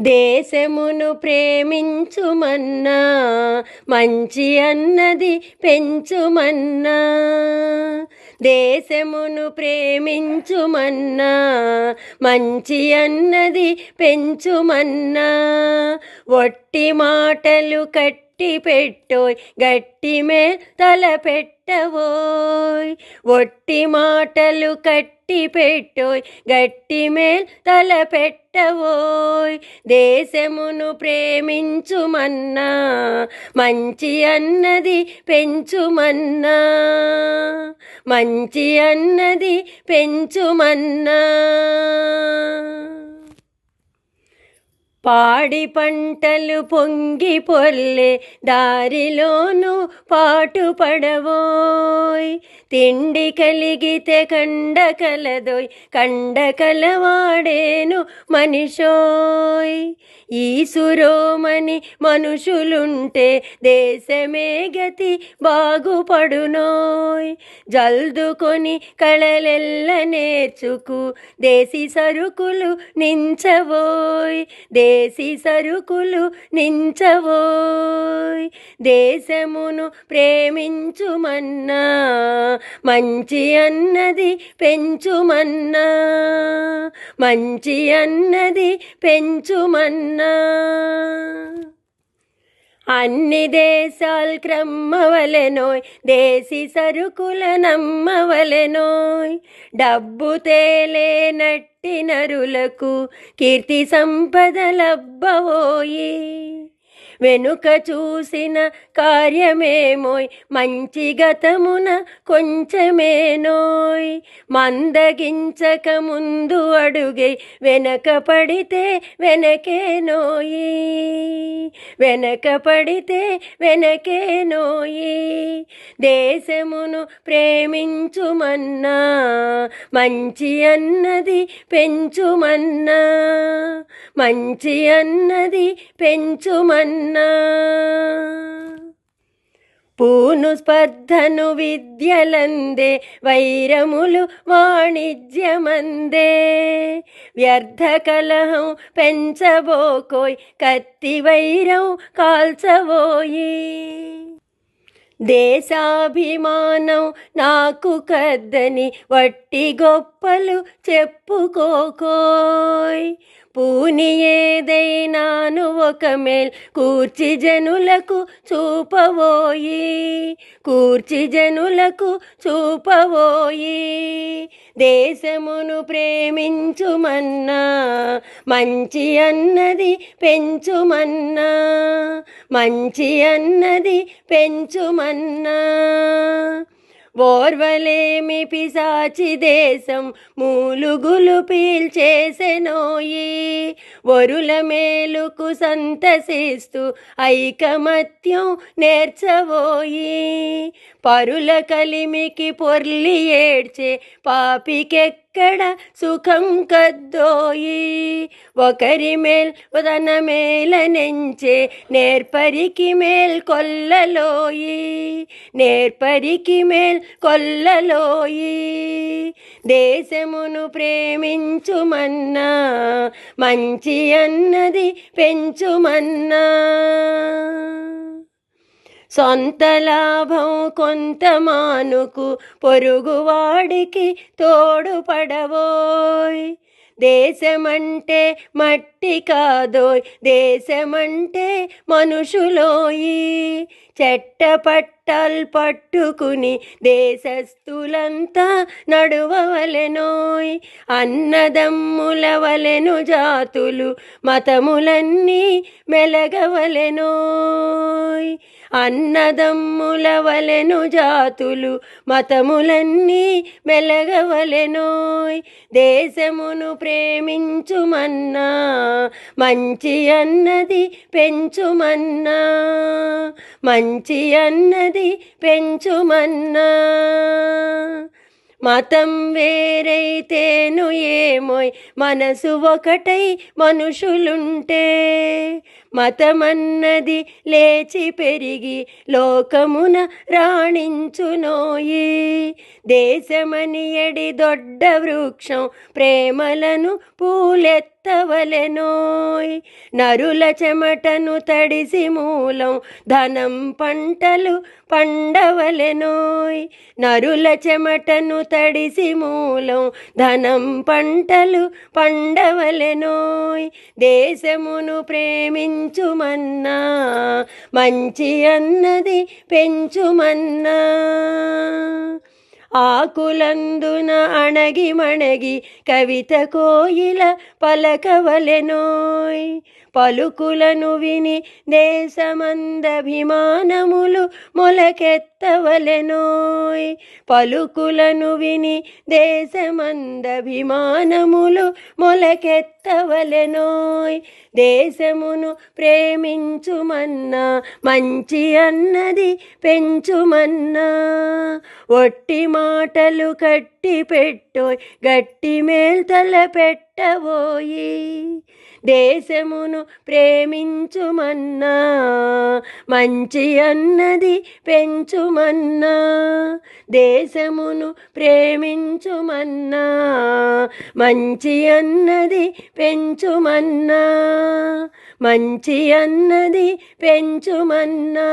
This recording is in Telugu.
దేశమును ప్రేమించుమన్నా మంచి అన్నది పెంచుమన్నా. దేశమును ప్రేమించుమన్నా మంచి అన్నది పెంచుమన్నా. ఒట్టి మాటలు కట్టి గట్టి పెట్టోయ్ గట్టి మేల్ తల పెట్టవోయ్ ఒట్టి మాటలు కట్టి పెట్టోయ్ గట్టి మేల్ తల పెట్టవోయ్ దేశమును ప్రేమించుమన్నా మంచి అన్నది పెంచుమన్నా మంచి అన్నది పెంచుమన్నా. పాడి పంటలు పొంగి పొల్లే దారిలోనూ పాటు పడవోయ్. తిండి కలిగితే కండ కలదోయ్ కండ కలవాడేను మనిషోయ్. సురోమణి మనుషులుంటే దేశమే గతి బాగుపడునోయ్. జల్దుకొని కళలెల్ల నేర్చుకు దేశీ సరుకులు నించవోయ్. దేశీ సరుకులు నించవోయ్. దేశమును ప్రేమించుమన్నా మంచి అన్నది పెంచుమన్నా మంచి అన్నది పెంచుమన్నా. అన్ని దేశాలు క్రమ్మవలెనోయ్ దేశీ సరుకుల నమ్మవలెనోయ్. డబ్బు తేలేనట్టి నరులకు కీర్తి సంపదలబ్బవోయి వెనుక చూసిన కార్యమేమోయ్? మంచి గతమున కొంచెమేనోయ్? మందగించక ముందు అడుగే వెనక పడితే వెనకేనోయి? వెనక పడితే వెనకేనోయి? దేశమును ప్రేమించుమన్నా? మంచి అన్నది పెంచుమన్నా? మంచి అన్నది పెంచుమన్నా? పూను స్పర్ధను విద్యలందే వైరములు వాణిజ్యమందే. వ్యర్థ కలహం పెంచబోకోయ్ కత్తి వైరం కాల్చబోయి. దేశాభిమానం నాకు కద్దని వట్టి గొప్పలు చెప్పుకోకోయ్. పూని ఏదైనాను ఒక మేల్ కూర్చి జనులకు చూపవోయి కూర్చి జనులకు చూపవోయి. దేశమును ప్రేమించుమన్నా మంచి అన్నది పెంచుమన్నా మంచి అన్నది పెంచుమన్నా. ఓర్వలేమి పిశాచి దేశం మూలుగులు పీల్చేసెనోయి. వరుల మేలుకు సంతసిస్తూ ఐకమత్యం నేర్చబోయి. పరుల కలిమికి పొర్లి ఏడ్చే ఎక్కడ సుఖం కద్దోయి? ఒకరి మేల్ ఉదన మేల నెంచే నేర్పరికి మేల్ కొల్లలోయి. నేర్పరికి మేల్ కొల్లలోయి. దేశమును ప్రేమించుమన్నా మంచి అన్నది పెంచుమన్నా. సొంత లాభం కొంత మానుకు పొరుగువాడికి తోడుపడవోయ్ దేశమంటే మట్టి కాదోయ్ దేశమంటే మనుషులోయి. చెట్టపట్టలు పట్టుకుని దేశస్థులంతా నడువవలెనోయ్. అన్నదమ్ముల వలెను జాతులు మతములన్నీ మెలగవలెనోయ్. అన్నదమ్ముల వలెను జాతులు మతములన్నీ మెలగవలెనోయ్. దేశమును ప్రేమించుమన్నా మంచి అన్నది పెంచుమన్నా మంచి అన్నది పెంచుమన్నా. మతం వేరైతేను ఏమోయ్ మనసు ఒకటై మనుషులుంటే. మతమన్నది లేచి పెరిగి లోకమున రాణించునోయి. దేశమని ఎడి దొడ్డ వృక్షం ప్రేమలను పూలెత్త మొలకెత్తవలెనోయ్ నరుల చెమటను తడిసి మూలం ధనం పంటలు పండవలెనోయ్. నరుల చెమటను తడిసి మూలం ధనం పంటలు పండవలెనోయ్. దేశమును ప్రేమించుమన్నా మంచి అన్నది పెంచుమన్నా. ఆకులందున అణగి మణగి కవిత కోయిల పలకవలెనోయ్. పలుకులను విని దేశమందభిమానములు మొలకెత్తవలెనోయ్ పలుకులను విని దేశమందభిమానములు మొలకెత్తవలెనోయ్. దేశమును ప్రేమించుమన్నా మంచి అన్నది పెంచుమన్నా. ఒట్టి మాటలు కట్టి పెట్టి పెట్టోయ్ గట్టి మేల్తల పెట్టబోయి. దేశమును ప్రేమించుమన్నా మంచి అన్నది పెంచుమన్నా. దేశమును ప్రేమించుమన్నా మంచి అన్నది పెంచుమన్నా. మంచి అన్నది పెంచుమన్నా.